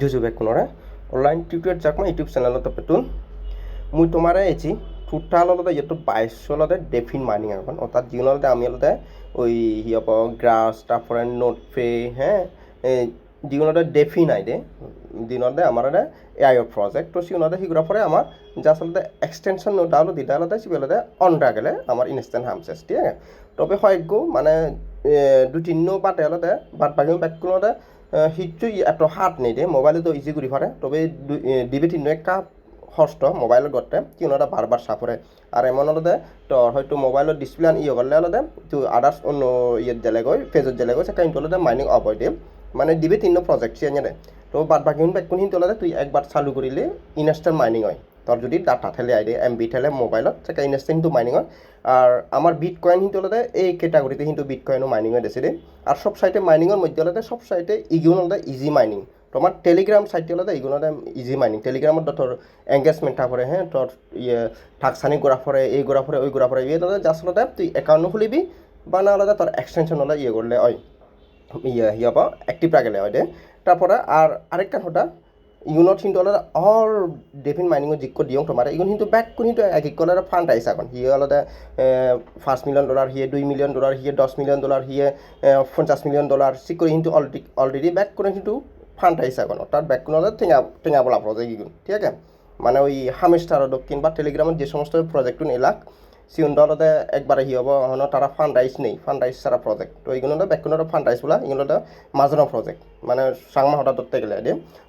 জুজু বেকুনরে online tutorial Chakma YouTube চ্যানেলত পেতুন। মুই তোমারে এছি টোটাল অলতে ইয়েটো বাইশ অলতে ডেফিন মাইনিং এখন অর্থাৎ যিন অলতে আমি অলতে ওই হিয়প গ্রাস তারপরে নোট পে হ্যাঁ যিগুলোতে ডেফিন আই দে। দিনতে আমার এআই প্রজেক্ট তো সিগুলোতে সিগুলোর পরে আমার যা আসলে এক্সটেনশন নোট আলো দিতে আলাদা সিগুলোতে অন রাখলে আমার ইনস্ট্যান্ট হামসেস ঠিক আছে? তবে হয়গো মানে দু তিন বাটে আলাদা বাট বাকি ব্যাগগুলোতে সিটটো এত হাত নিদে মোবাইলতো ইজি কৰি পাৰে তবে ডিবি তিন একটা হস্ত মোবাইলত গতে কিয়নো বারবার সাফরে আর এমন হলদে তোর হয়তো মোবাইলত ডিসপ্লে আন ইয়ে করলে হলদে তো আদার্স অন্য ইয়ে জেলে গই ফেজত জেলে গই কিন্তু হলদে মাইনিং অফ হয় দিয়ে মানে ডিবি তিন প্রজেক্ট সিয়ানে তো বাদ বাকি বেকুন হিন্তু হলদে তুই একবার চালু কৰিলে ইনষ্টেন্ট মাইনিং হয়। তোর যদি ডাটা ঠেলে আইডি এম বি ঠেলে মোবাইলত সেটা ইনষ্টেন্ট কিন্তু মাইনিং হয় আর আমার বিট কয়েন হলদে এই ক্যাটাগরিতে কিন্তু বিট কয়েনও মাইনিং হয় দেশে আর সব সাইটে মাইনিংয়ের মধ্যে হলদে সব সাইটে ইগুন হলদে ইজি মাইনিং তোমার টেলিগ্রাম সাইটটি ইগুন হলদে ইজি মাইনিং টেলিগ্রামত তোর এংগেজমেন্ট থাকরে হ্যাঁ তোর ইয়ে ঠাকসানি গোড়া ফরে এই গোড়া ফরে ওই গোড়া ফরে ইয়ে হলদে জাস্ট হলদে তুই একাউন্ট খুলিবি, বা না হলদে তোর এক্সটেনশন হলে ইয়ে করলে হয় ইয়ে ইয়ে পা অ্যাক্টিভ রাখলে হয় দে। তারপরে আর আরেকটা কথা ইউনত কিন্তু অলপ জিক্ক দিওঁ তোমাৰ ইগুন কিন্তু বেক কোন কিন্তু এক এক কলার ফান্ড আহিছে এখন সিয়ে অলপ পাঁচ মিলিয়ন ডলার হিয়ে দুই মিলিয়ন ডলার হিয়ে দশ মিলিয়ন ডলার হিয়ে পঞ্চাশ মিলিয়ন ডলার সিকরি কিন্তু অলরেডি অলরেডি ব্যাক করে কিন্তু ফান্ড আহিছে এখন তার ব্যাক কোনো টেঙা টেঙা বলা প্রজেক্ট ইগুন ঠিক আছে? মানে ওই হামেস্টার দক্ষিণ বা টেলিগ্রামের যে সমস্ত প্রজেক্ট এলাক সিউন দলতে একবারে হি হব হন তারা ফান্ড ৰাইজ নেই ফান্ড রাইজ ছাড়া প্রজেক্ট তো এইগুলোতে ব্যাকুণতে ফান্ড রাইজ বলা এগুলোতে মাজনৰ প্রজেক্ট মানে চাংমা হঠাৎ ধরতে গেলে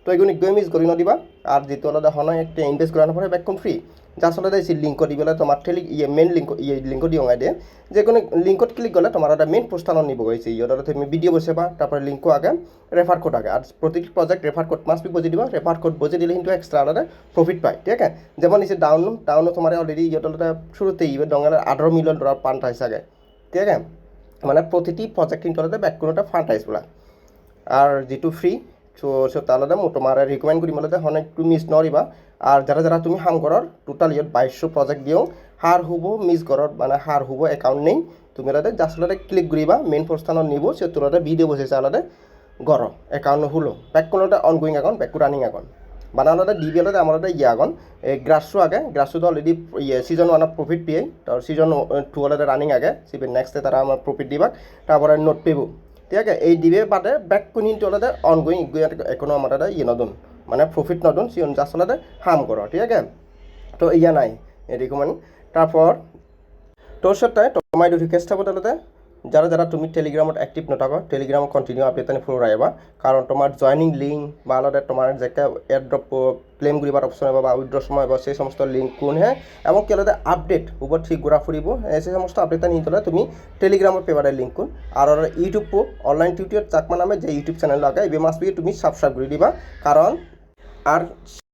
তো এগুলো একদমই মিস করি নদিবা আর যেহেতু আলাদা হন একটা ইনভেস্ট করানোর পরে ব্যাকুন ফ্রি যা আসলে সেই লিঙ্ক দি পেলাই তোমার টেলি ইয়ে মেইন লিঙ্ক ইয়ে লিঙ্ক দিওঁ দিয়ে। যে কোনো লিঙ্কত ক্লিক করলে তোমার একটা মেইন পোস্টানত নিব গেছে ইয়ে তুমি ভিডিও বসে বা তারপরে লিঙ্কও আগে রেফার কোড আগে। আর প্রতিটি project refer code must be বুঝে দিবা। রেফার কোড বুঝে দিলে কিন্তু এক্সট্রা আলাদা প্রফিট পায়, ঠিক আছে? যেমন নিচে ডাউন ডাউন তোমার অলরেডি ইয়ে শুরুতে ইয়ে ডঙ্গালের আঠারো মিলিয়ন ডলার ফান্ড আইসে আগে ঠিক আছে? মানে প্রতিটি প্রজেক্ট কিন্তু আলাদা ব্যাক কোনোটা ফান্ড আইস বলা। আর যেটো চ' চ' তালতে মই তোমাৰ ৰিকমেণ্ড কৰিম অলতে হনে একটু মিছ নৰিবা আর যারা যারা তুমি হাম ঘৰৰ টোটাল ইয়াত বাইশশো প্ৰজেক্ট দিওঁ সাৰ হুব মিছ ঘৰত মানে সাৰ হুব একাউণ্ট নেই। তুমি জাষ্ট অলতে ক্লিক কৰিবা মেইন পোস্টানত নিব সে তোলতে ভিডিও বসেছে অলতে গর একাউন্ট হুলো। ব্যাক কোনোটা ongoing account back running account বানানোতে D B এলতে আমার ইয়ে এখন গ্রাসু আগে। গ্রাসু তো অলরেডি ইয়ে সিজন ওয়ানত প্রফিট পেয়ে তো সিজন টু অলতে রানিং আগে সিবি নেক্সটে তারা আমার প্রফিট দিবা তারপরে নোট পেব। ঠিক আছে, এই দিবে বাদে ব্যাক কোনিনটো অলতে অনগোয়িং এখনও আমার ইয়ে নতুন। মানে প্রফিট নতুন সিজন অলতে হাম করো ঠিক আছে? তো ইয়া নাই রিকমেন্ড তারপর তোর সাথে তোমার রিকোয়েস্ট থাকব তাহলে যারা যারা তুমি টেলিগ্রামত এক্টিভ নথাকো টেলিগ্রামত কণ্টিনিউ আপডেট আনি ফলো আহিবা। কাৰণ তোমাৰ জয়নিং লিংক বা আলাদা তোমার যেটা এয়ারড্রপ ক্লেম করিবার অপশন হবে বা উইথড্র সময় বা সেই সমস্ত লিঙ্ক কোন হ্যাঁ এবং কি আলাদা আপডেট উপর ঠিক ঘোরা ফুরিব সেই সমস্ত আপডেট নিয়ে তোলে তুমি টেলিগ্রামের পেপারের লিঙ্ক কোন। আর ইউটিউব অনলাইন টিউটোরিয়াল চাকমা নামে যে ইউটিউব চ্যানেল লাগে এই মাস তুমি সাবস্ক্রাইব করে দিবা। কারণ আর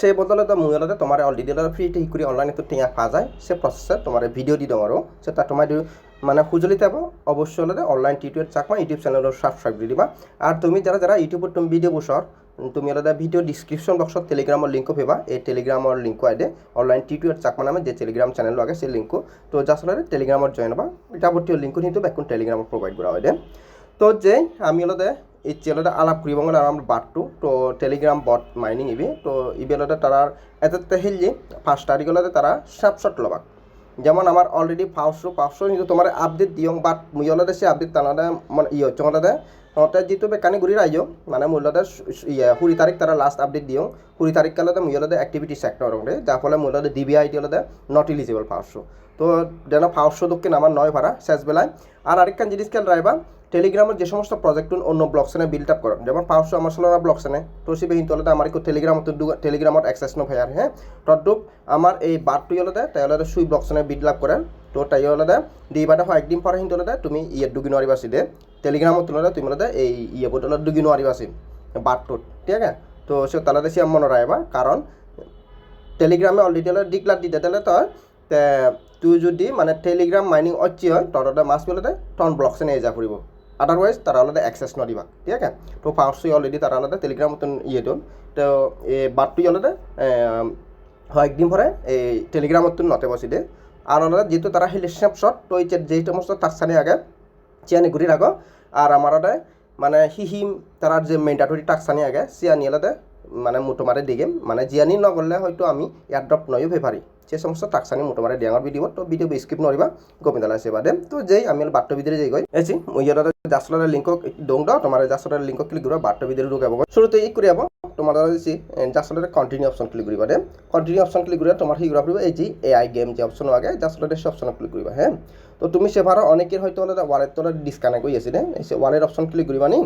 সেই বদলে তো মুই অলতে তোমার অলরেডি অলপ করে অনলাইনে তো টিয়া পা যায়। সে প্রসেসে তোমার ভিডিও দি দিওঁ আৰু। সেটা তোমার মানে সুজলিতে পাবো অবশ্যই হলে অনলাইন টিউটোরিয়াল চাকমা ইউটিউব চ্যানেলের সাবস্ক্রাইব দিয়ে দিবা। আর তুমি যারা যারা ইউটিউবত তুমি ভিডিও বসর তুমি আলাদা ভিডিও ডিসক্রিপশন বক্সত টেলিগ্রামৰ লিংকো পাবা। এই টেলিগ্রামৰ লিংকো আইডে অনলাইন টিউটোরিয়াল চাকমা নামে যে টেলিগ্রাম চ্যানেল লাগে সেই লিংকো তো জাস্ট হলে টেলিগ্রামত জয়েন হবা। যাবতীয় লিংকো কিন্তু বেকুন টেলিগ্রামত প্রোভাইড করা হয় তো যে আমি অলতে এই চ্যানেলটা আলাপ করিব গেলে আমার বাটটো তো টেলিগ্রাম বট মাইনিং ইবি তো ইবেলতে তারার এতে হিলজি ফার্স্ট তারিখলতে তারা স্ন্যাপশট লবাক। যেমন আমার অলরেডি পাঁচশো পাঁচশো কিন্তু তোমার আপডেট দিওঁ বাট মুইলতে সে আপডেট তানাতে মানে ইয়ে চঙতে সিহঁতে যিটো বেকানি ঘূৰি ৰাইজ মানে মূলতে ইয়ে কুড়ি তারিখ তারা লাস্ট আপডেট দিওঁ কুড়ি তারিখ কালতে মুইলতে অ্যাক্টিভিটি সেক্টর ওরে যার ফলে মূলতে ডিবিআই দিলতে নট ইলিজিবল পাঁচশো। তো যেন পাঁচশো দক্ষিণ আমার নয় ভাড়া, শেষ বেলায়। আর আরেকখান জিনিস খেয়াল রাখবা টেলিগ্রামের যে সমস্ত প্রজেক্ট অন্য ব্লকসেনে বিল্ড আপ করেন, যেমন পাঁচশো আমার ষোলো ব্লকসেনে তো সে কিন্তু হলে আমার একটু টেলিগ্রাম টেলিগ্রামত এক্সেস ন ভাইয়ার হ্যাঁ? তদ্রুপ আমার এই বারটুই হলে তাই হলে সুই ব্লকসেনে বিল্ড আপ করেন, তো তাই হলে দি বাদে হয় একদিন পরে হলে তুমি ইয়ে ডুগি নোৱাৰিবা চিধে টেলিগ্রামত তুললে তুমি হলে এই ইয়ে বোতল ডুগি নোৱাৰিবা চিম বারটোত ঠিক আছে? তো সে তাহলে সে মনে রাখবা কারণ টেলিগ্রামে অলরেডি হলে ডিক্লার দিতে তাহলে তই তুই যদি মানে টেলিগ্রাম মাইনিং অচ্ছি হয় তহঁতে মাছ পেলতে তখন ব্লকসেনে এজা ফুৰিব আদারওয়াইজ তারা আলাদা অ্যাক্সেস নদিবা ঠিক আছে? তো পাঁচশো অলরেডি তারা আলাদা টেলিগ্রাম মতন ইয়ে দন তো এই বারটুই আলাদা হয় একদিন পরে এই টেলিগ্রাম মতন নতে বসি দে আর আলাদা যেহেতু তারা হিল স্ন্যাপশট তো এই যে সমস্ত তাকসানি আগে চিয়ানি ঘুরি রাখো আর আমার মানে হিহিম তারার যে মেন্ডাটরি টাকসানি আগে, সিয়ানি আলাদা মানে মোটামারে দিগেম মানে জিয়ানি নগলে হয়তো আমি এয়ারড্রপ নয়ও পারি। সমস্ত টাকসানি মোটামারে ডিয়াঙর ভিডিও তো ভিডিও স্কিপ নরিবা গোবিন্দালা আছে বাদে তো যেই আমি বাট্ট ভিতরে যাই গই এসি ইয়াতে জাসলার লিঙ্ক দাও তোমার জাসলার লিঙ্ক ক্লিক করবা বাট্ট ভিতরে ঢুকাব শুরুতে ই করি যাব তোমার দিছি জাসলার কন্টিনিউ অপশন ক্লিক করিবা দে। কন্টিনিউ অপশন ক্লিক করিবা তোমার হিগুরা পড়বে এই যে এআই গেম যে অপশন আগে জাসলার সে অপশন ক্লিক করিবা হ্যাঁ তো তুমি সেভারও অনেকের হয়তো ওয়ালেট তোলা ডিসকানেক্ট হয়ে আছে ওয়ালেট অপশন ক্লিক করিবা নি?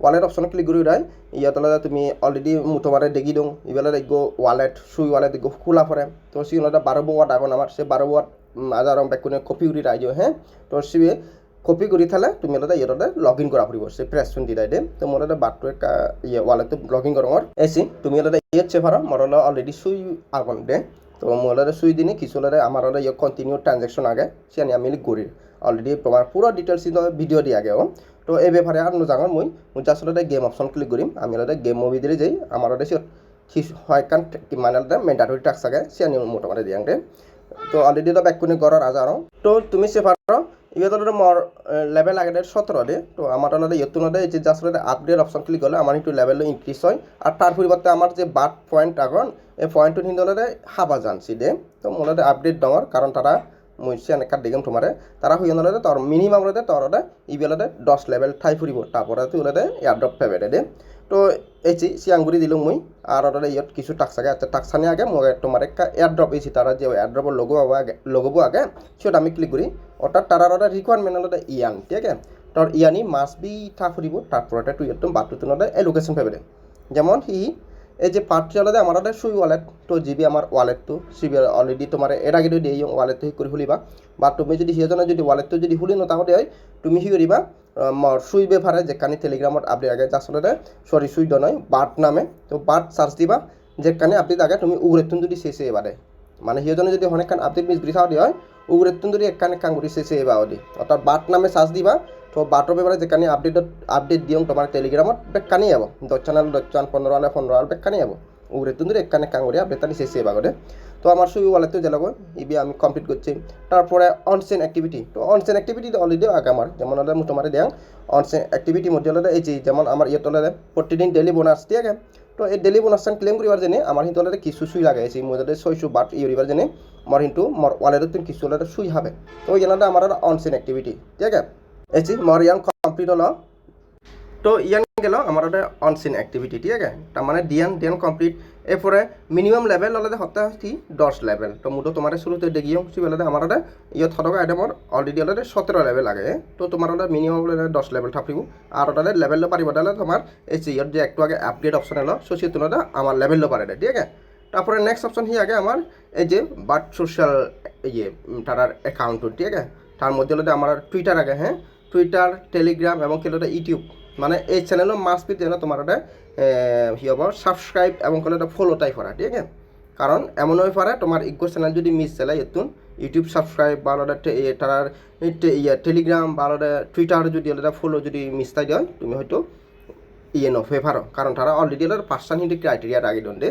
ওয়ালেট অপশন ক্লিক করি রাই ইয়াত হলে তুমি অলরেডি তোমারে দেখি দিওঁ। ইবেলা দেখব ওয়ালেট সুই ওয়ালেট দেখব খোলা পৰে। তো সি হলে বাৰ বোৱাত আগন আমাৰ সে বাৰ বোৱাত আজাৰ বেকুনে কপি কৰি রাই দিও হ্যাঁ তো সি কপি কৰি থালে তুমি হলে ইয়াতে লগ ইন কৰা ফুৰিব সে প্ৰেছ চুন দি দে। তো মোৰ হলে বাটটো ইয়ে ওয়ালেটটো লগ ইন কৰঙৰ এসি তুমি হলে ইয়াত চেফাৰ মোৰ অলৰেডি সুই আগন দে। তো মোলারে সুই দিনে কিছু হলে আমার ওরা ইয়ে কন্টিনিউ ট্রানজাকশন আগে, সে আমি গড়ির অলরেডি তোমার পুরো ডিটেলস ভিডিও দিয়ে আগে তো এই ব্যাপারে আর নজাঙর মই মই হলে গেম অপশন ক্লিক করিম আমি হলে গেম মুভি দিয়ে যাই আমার ওটা সে হয় কান মানে হলে মেন্ডাটরি টাক্স আগে, সে আমি মোটামুটি দিয়ে তো অলরেডি তো ব্যাক কোনে গড়ার আজ আরও তো তুমি সে পারো ইয়ে তো মর লেভেল আগে সতেরো দে তো আমার হলে ইয়ে তুলনাতে এই যে জাস্ট আপডেট অপশন ক্লিক করলে আমার একটু লেভেল ইনক্রিজ হয়। আর তার পরিবর্তে আমার যে বাট পয়েন্ট আগন এই পয়েন্টটো হলে হাবা জানছি দে তো মোলাতে আপডেট ডঙর কারণ তারা মই সিয়ানে কাট দিগম তোমারে। তারা হুই নলতে তোর মিনিমাম রতে তোর ইবেলতে দশ লেভেল ঠাই ফুরিব। তারপরে তুই ওলতে এয়ারড্রপ পেবে দে তো এই যে সিয়াঙ্গুরি দিলো মুই আর ওটা ইয়ত কিছু টাক্স আছে আচ্ছা টাক্সানি আগে, মই তোমার একটা এয়ারড্রপ এসি তারা যে এয়ারড্রপর লোগো আগে লোগোবো আগে সেটা আমি ক্লিক করি অর্থাৎ তারার ওটা রিকোয়ারমেন্ট হলো ইয়ান, ঠিক আছে? তোর ইয়ানি মাস বি ঠা ফুরিব তারপরে তুই একদম বাটুতুন এলোকেশন পাবে যেমন হি এই যে পার্টটি আলাদা আমার একটা সুই ওয়ালেট তো জিবি আমার ওয়ালেট তো সিবি অলরেডি তোমার এর আগে যদি এই ওয়ালেট থেকে করে খুলিবা, বা তুমি যদি সিজনে যদি ওয়ালেট তো যদি খুলি ন, তাহলে হয় তুমি কি করিবা মর সুই বেফারে যেখানে টেলিগ্রামত আপডেট আগে আসলে সরি সুই নয় বাট নামে, তো বাট সার্চ দিবা, যেখানে আপডেট আগে তুমি উগরেতুন যদি শেষে এবারে মানে সিজনে যদি অনেকখান আপডেট মিস দিয়ে হয় উগরেতুন যদি একখানে কাঙ্গুরি শেষে এবার অর্থাৎ বাট নামে সার্চ দিবা তো বাটৰ পেপাৰে যেখানে আপডেটত আপডেট দিওঁ তোমাৰ টেলিগ্ৰামত বেকানি যাব দচ্চান দচ্চান পনেরো আলে পনেরো আলে বেকানি যাব উগরে তুন্দুরে একখানে কাঙ্গুরি আপডেট তানি শেষে বাগরে তো আমার সুই ওয়ালেতে জেলাগো ইবি আমি কমপ্লিট করছি তারপরে অনসেন অ্যাক্টিভিটি তো অনসেন অ্যাক্টিভিটি অলরেডি আগে আমার যেমন হলে তোমার দেখ অনসেন অ্যাক্টিভিটি মধ্যে হলে এই যে, যেমন আমার ইয়ে হলে প্রতিদিন ডেলি বোনাস দিয়ে আগে। তো এই ডেলি বোনাসটান ক্লেম করিবার জেনে আমার কিন্তু হলে কিছু সুই লাগাইছি মধ্যে ছয়শো বাট ইউরিবার জেনে মর কিন্তু মর ওয়ালেটত কিছু হলে সুই হবে। তো ওই জন্য আমার অনসেন অ্যাক্টিভিটি ঠিক আছে? এসি মর ইয়ান কমপ্লিট হলো। তো ইয়ান গেল আমার ওটা অনসিন অ্যাক্টিভিটি ঠিক আছে? তার মানে ডিয়ান ডিয়ান কমপ্লিট। এরপরে মিনিমাম লেভেল হলে হতে হচ্ছে দশ লেভেল তো মুটো তোমার শুরুতে দেখিও সি বেলাতে আমার ওটা ইয়ে থকা আইটেমর অলরেডি হলে সতেরো লেভেল লাগে। তো তোমার ওটা মিনিমাম দশ লেভেল থাকিব। আর ওটা লেভেল পারিব তাহলে তোমার এই যে ইয়ার যে একটু আগে আপগ্রেড অপশন এলো সে তুলনাতে আমার লেভেল পারে ঠিক আছে? তারপরে নেক্সট অপশন হি আগে আমার এই যে বাট সোশ্যাল ইয়ে তার অ্যাকাউন্ট ঠিক আছে? তার মধ্যে হলে আমার টুইটার আগে হ্যাঁ টুইটার টেলিগ্রাম এবং কেলোটা ইউটিউব মানে এই চ্যানেলও মাস পি যেন তোমার ওটা হি হব সাবস্ক্রাইব এবং কেলোটা ফলো টাই করা, ঠিক আছে? কারণ এমন হয়ে পারে তোমার ইগো চ্যানেল যদি মিস চালাই এতুন ইউটিউব সাবস্ক্রাইব বা ওটা তার ইয়ে টেলিগ্রাম বা ওটা টুইটার যদি ওটা ফলো যদি মিস তাই দেয় তুমি হয়তো ইয়ে নফে পারো। কারণ তারা অলরেডি ওটার পার্সন হিন্দি ক্রাইটেরিয়া আগে দণ্ডে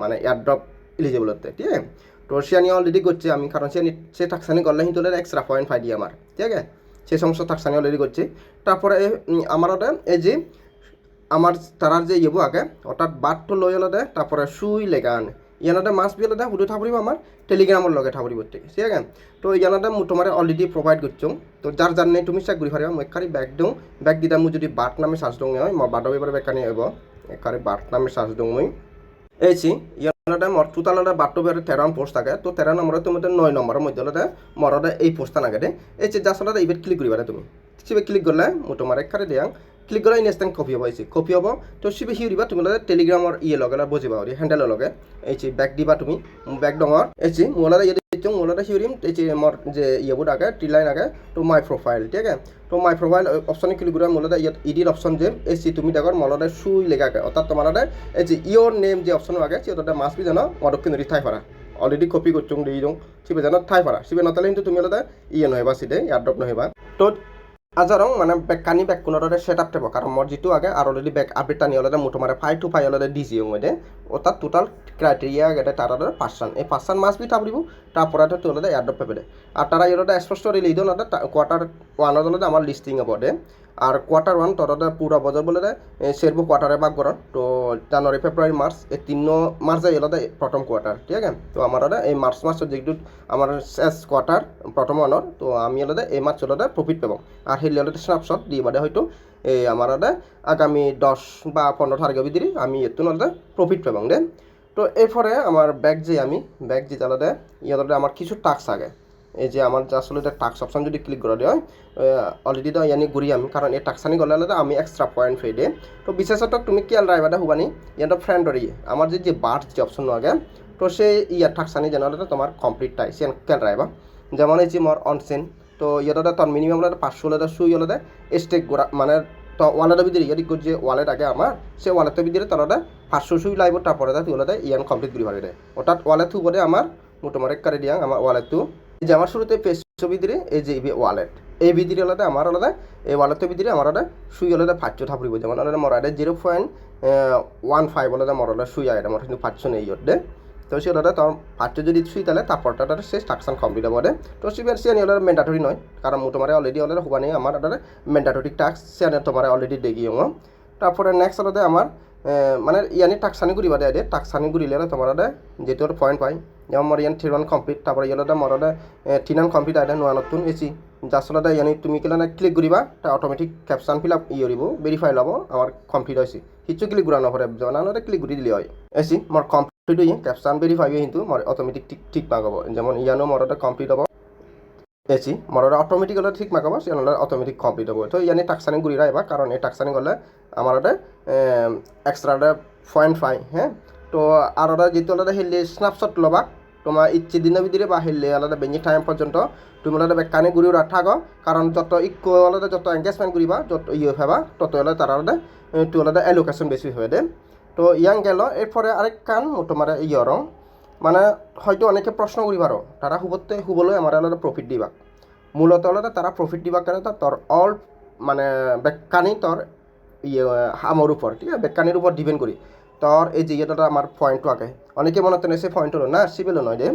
মানে এয়ারড্রপ এলিজিবল হতে, ঠিক আছে? তো সিয়ানি অলরেডি করছে আমি, কারণ সিয়ানি সে টাকসানি করলে কিন্তু এক্সট্রা পয়েন্ট ফাই দিয়ে আমার, ঠিক আছে? সে সমস্ত টাকসানি অলরেডি করছে। তারপরে আমার এই যে, আমার তারার যে ইয়েবো আগে, অর্থাৎ বাটটো লৈ অলতে তারপরে সুই লেগান। ইয়ানতে মাছ বি অলতে সুধু থাপৰিব আমার, টেলিগ্রামের লগে থাপৰিব ঠিক আছে তো ইয়ানতে তোমার অলরেডি প্রোভাইড করছ। তো যার যার নেই তুমি চেক ঘুরি পারিবা মই একারি ব্যাগ দিওঁ। ব্যাগ দিতা মই যদি বাট নামে চার্জ দিওঁ মই বাটৰ এবাৰ বেকানি আহিব একারি বাট নামে চার্জ দিওঁ মই। এইছি ইয়ানতে মর টোটালতে বাটটো বেড়ে তেরো পোস্ট থাকে। তো তেরো নম্বরের তুমি নয় নম্বরের মধ্যে হলে মরতে এই পোস্টটা নাগে দে এই যে যার সাথে এইবার ক্লিক করিবা তুমি। সিবে ক্লিক করলে মই তোমার একারে দিয়াং। ক্লিক করলে ইনস্ট্যান্ট কপি হ'ব আহিছে কপি হ'ব, তো সিবে সিউৰিবা তুমি লগে টেলিগ্ৰামৰ ইয়ে লগে বুজিবা আৰু হেণ্ডেলৰ লগে। এই যে বেক দিবা তুমি বেক ডঙৰ। এই যে মোলাতে ইয়ে দিছোঁ মোলাতে সিউৰিম এই যে মোৰ যে ইয়েবোৰ আগে টি লাইন আগে, তো মাই প্ৰফাইল ঠিক আছে? তো মাই প্ৰফাইল অপশ্যনে ক্লিক কৰিবা মোলাতে ইয়াত ইডিট অপশ্যন যে, এই যে তুমি দেখৰ মলতে চুই লেখাকে, অৰ্থাৎ তোমাৰ এই যে ইয়ৰ নেম যে অপশ্যন আগে সিহঁতে মাছ বি জানো মদক কিন্তু ঠাই পাৰা অলরেডি কপি করছ দিয়ে দিওঁ সিবে জানো ঠাই পাৰা। সিবে নতালে কিন্তু তুমি অলতে ইয়ে নহবা সিধে এয়ারড্রপ নহবা। তো আজারং মানে বেক কানি বেক কোনোটাতে সেট আপ থাকব কারণ মোর যিটো আগে আর অলরেডি বেক আপডেট টানি মুঠো মারে ফাইভ টু ফাইভ অলরেডি দিছি মই দে। অর্থাৎ টোটাল ক্রাইটেরিয়া এটা তারা পার্সন এই পার্সন মাস বি তাপরিব তারপরে তোলে এয়ারড্রপ পেবে আর তারা এটা স্পষ্ট রিলি দিও না কোয়ার্টার ওয়ানত আমার লিস্টিং হব দে। আর কোয়ার্টার ওয়ান তরতে পুরা বছর বলে সেরবো কোয়ার্টারে ভাগ করার তো জানুয়ারি ফেব্রুয়ারি মার্চ এই তিন মার্চে এলাদা প্রথম কোয়ার্টার ঠিক আছে? তো আমার এই মার্চ মাসের যেগুলো আমার শেষ কোয়ার্টার প্রথম ওয়ানের তো আমি এলাদা এই মার্চ ওলাদা প্রফিট পাবো। আর সেই লেলাদা স্ন্যাপশট দিয়ে বাদে হয়তো এই আমার আগামী দশ বা পনেরো তারিখের ভিতরে আমি এত নলদা প্রফিট পাবো দে। তো এরপরে আমার ব্যাগ যে আমি ব্যাগ যে আলাদা ইয়াদের আমার কিছু টাক্স আগে এই যে আমার আসলে টাক্স অপশন যদি ক্লিক করে হয় অলরেডি তো ইয়ানি ঘুরি আমি, কারণ এই টাক্সানি গলে আলাদা আমি এক্সট্রা পয়েন্ট ফেই দিয়ে তো বিশেষত তুমি কিয়াল ড্রাইভারটা হুবানি? ইয়াটা ফ্রেন্ডরি আমার যে যে বার্থ যে অপশন আগে, তো সেই ইয়ার টাক্সানি যেন তোমার কমপ্লিট টাই, সে কিয়াল ড্রাইভার যেমন এই যে মোর অনসেন তো ইয়াটা তোর মিনিমাম পাঁচশো আলাদা সুই আলাদা স্টেক গোড়া মানে তো ওয়ালেটের ভিতরে ইয়াদি যে ওয়ালেট আগে আমার সে ওয়ালেটের ভিতরে তোর পাঁচশো সুই লাগবে তারপরে তুই ওলাদা ইয়ান কমপ্লিট করি পারে অর্থাৎ ওয়ালেট বলে আমার মোটামুটি কারে দিয়া আমার ওয়ালেটটো যে আমার শুরুতে পেজ ভিতরে এই যে ওয়ালেট এই ভিতরে আলাদা, আমার আলাদা, এই ওয়ালেটের ভিতরে আমার আলাদা, সুই আলাদা পাঁচশো থাপড়িব যেমন আলাদা মর জিরো পয়েন্ট ওয়ান ফাইভ আলাদা মর আলাদা সুই আলাদা মর কিন্তু পাঁচশো নেই দে। তো সে আলাদা তোর পাঁচশো যদি সুই তাহলে তারপরটা তার সে টাকসান কমপ্লিট হবে তো সে সে নিয়ে আলাদা ম্যান্ডাটরি নয়, কারণ তোমার অলরেডি আলাদা হুবানি আমার আলাদা ম্যান্ডাটরি টাক্স সে তোমার অলরেডি দেখিও তারপরে নেক্সট আলাদা আমার মানে ইয়ানি টাকসানি ঘুরি বাদে আদে টাকসানি ঘুরিলে তোমার যেহেতু পয়েন্ট পাই যেমন মর ইয়ান থ্রি ওয়ান কমপ্লিট তারপরে ইয়ালদা মর থ্রি নান কমপ্লিট আদে নোয়া নতুন এসি যাচলতে ইয়ানি তুমি কিলা ক্লিক করিবা তা অটোমেটিক ক্যাপশন ফিল আপ ইয়ে কৰিব ভেরিফাই ল'ব আমার কমপ্লিট হয়েছে কিছু ক্লিক ঘূৰা নপৰে জনানতে ক্লিক ঘূৰি দিলে হয়। এসি মোৰ কমপ্লিট হয়ে ক্যাপশন ভেরিফাই হয়ে কিন্তু মোৰ অটোমেটিক ঠিক ঠিক পাব যেমন ইয়ানো মোৰ কমপ্লিট হ'ব। এসি মররা অটোমেটিক হলে ঠিক মাকাবো সে হলে অটোমেটিক কমপ্লিট হব। তো ইয়ানি টাকসানি ঘুরি রাখবা কারণ এই টাকসানি গলে আমার ওটা এক্সট্রা পয়েন্ট ফাইভ হ্যাঁ? তো আর ওটা যেহেতু আলাদা হেললে স্ন্যাপশট লবা, তোমার ইচ্ছে দিনের ভিতরে বা হেললে আলাদা বেঞ্জি টাইম পর্যন্ত তুমি আলাদা বেকানি ঘুরি রাখাগো কারণ যত ইকো আলাদা, যত এঙ্গেজমেন্ট করিবা যত ইয়ে হবা তত হলে তার আলাদা তুই আলাদা এলোকেশন বেশি হয়ে দে। তো ইয়াং গেল, এরপরে আরেক কান তোমার ইয়ে রং। মানে হয়তো অনেকে প্রশ্ন করিবারও তারা হুবতে হুবলৈ আমার আলাদা প্রফিট দিবা। মূলত আলাদা তারা প্রফিট দিবা কেন তোর অল মানে বেকানি তোর আমার উপর ঠিক আছে বেকানির উপর ডিপেন্ড করি তোর এই যে আমার পয়েন্টটো আগে। অনেকে মনে তেনে সে পয়েন্ট হলো না সিবিল নয় দে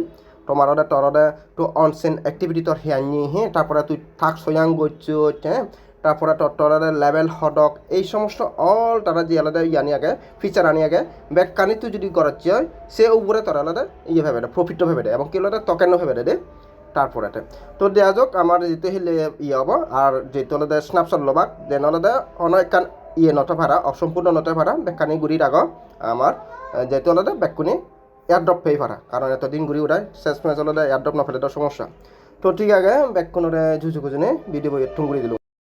তোমার ওটা তোর ওটা তো অনসেন অ্যাক্টিভিটি তোর হিয়ানি হ্যাঁ তারপরে তুই থাক সয়াং গচ্ছ হ্যাঁ তারপরে তোর তোর লেভেল হডক এই সমস্ত অল তারা যে আলাদা ইয়ানি আগে ফিচার আনি আগে বেকানি তুই যদি করাচ্ছি হয় সে উপরে তোর আলাদা ইয়ে ভেবে দেয় প্রফিটটা ভেবে দেয় এবং কি আলাদা তকেনও ভেবে দেয় তারপরে তো। দেওয়া যাক আমার যেহেতু হিলে ইয়ে হব আর যেহেতু আলাদা স্ন্যাপশট লবাক দেন আলাদা অনেক ইয়ে নটা ভাড়া অসম্পূর্ণ নটা ভাড়া, বেকানি গুড়ির আগ আমার যেহেতু আলাদা বেকুনি এয়ারড্রপ পেয়ে ভাড়া কারণ এতদিন ঘুরি উড়াই শেষ ম্যাচ আলাদা এয়ারড্রপ নফেলে তো সমস্যা। তো ঠিক আগে বেকুনরে ঝুঝু খুঁজনে ভিডিও বইয়ের ঘুরি দিল।